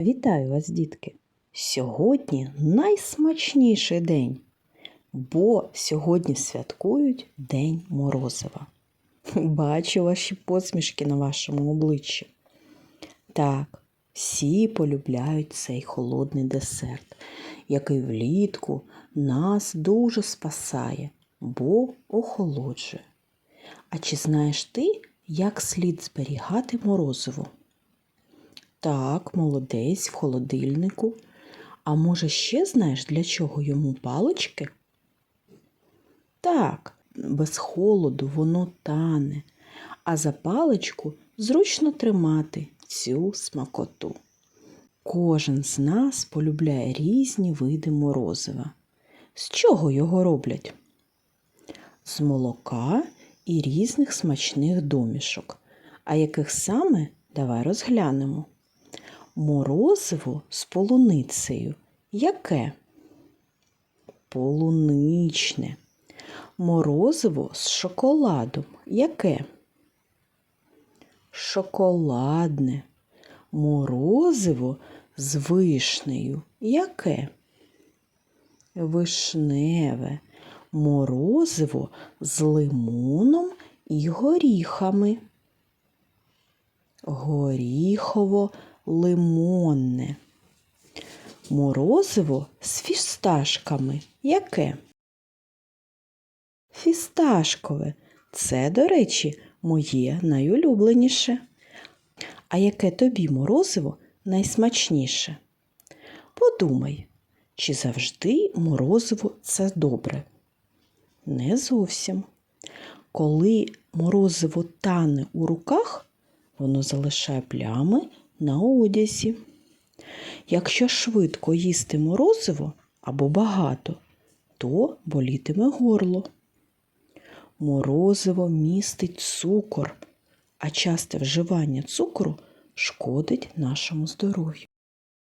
Вітаю вас, дітки! Сьогодні найсмачніший день, бо сьогодні святкують День Морозива. Бачу ваші посмішки на вашому обличчі. Так, всі полюбляють цей холодний десерт, який влітку нас дуже спасає, бо охолоджує. А чи знаєш ти, як слід зберігати морозиво? Так, молодець в холодильнику. А може, ще знаєш, для чого йому палички? Так, без холоду воно тане, а за паличку зручно тримати цю смакоту. Кожен з нас полюбляє різні види морозива. З чого його роблять? З молока і різних смачних домішок. А яких саме давай розглянемо. Морозиво з полуницею. Яке? Полуничне. Морозиво з шоколадом. Яке? Шоколадне. Морозиво з вишнею. Яке? Вишневе. Морозиво з лимоном і горіхами. Горіхово лимонне. Морозиво з фісташками. Яке? Фісташкове. Це, до речі, моє найулюбленіше. А яке тобі морозиво найсмачніше? Подумай, чи завжди морозиво це добре? Не зовсім. Коли морозиво тане у руках, воно залишає плями на одязі. Якщо швидко їсти морозиво або багато, то болітиме горло. Морозиво містить цукор, а часте вживання цукру шкодить нашому здоров'ю.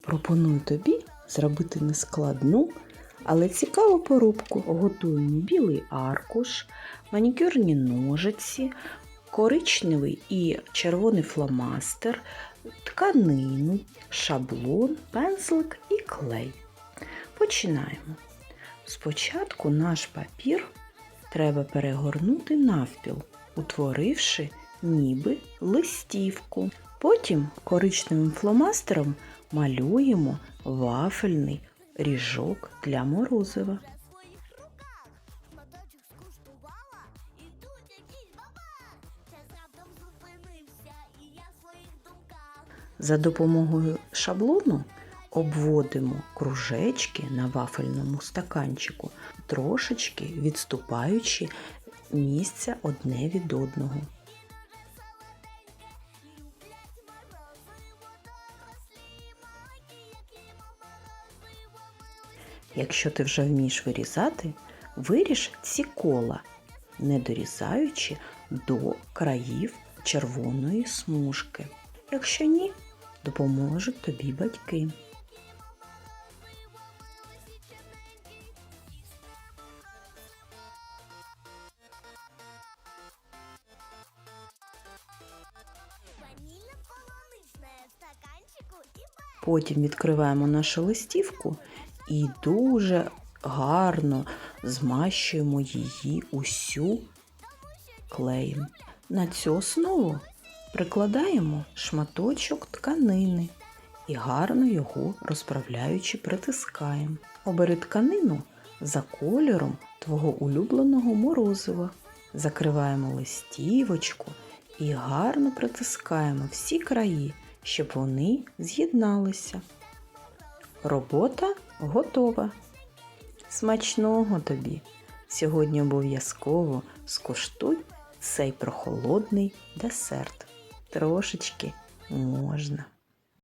Пропоную тобі зробити нескладну, але цікаву порубку. Готуємо білий аркуш, манікюрні ножиці, коричневий і червоний фломастер, тканину, шаблон, пензлик і клей. Починаємо. Спочатку наш папір треба перегорнути навпіл, утворивши ніби листівку. Потім коричневим фломастером малюємо вафельний ріжок для морозива. За допомогою шаблону обводимо кружечки на вафельному стаканчику, трошечки відступаючи місця одне від одного. Якщо ти вже вмієш вирізати, виріж ці кола, не дорізаючи до країв червоної смужки. Якщо ні, допоможуть тобі батьки. Потім відкриваємо нашу листівку і дуже гарно змащуємо її усю клеєм. На цю основу прикладаємо шматочок тканини і гарно його розправляючи притискаємо. Обери тканину за кольором твого улюбленого морозива. Закриваємо листівочку і гарно притискаємо всі краї, щоб вони з'єдналися. Робота готова. Смачного тобі! Сьогодні обов'язково скуштуй цей прохолодний десерт. Трошечки можна.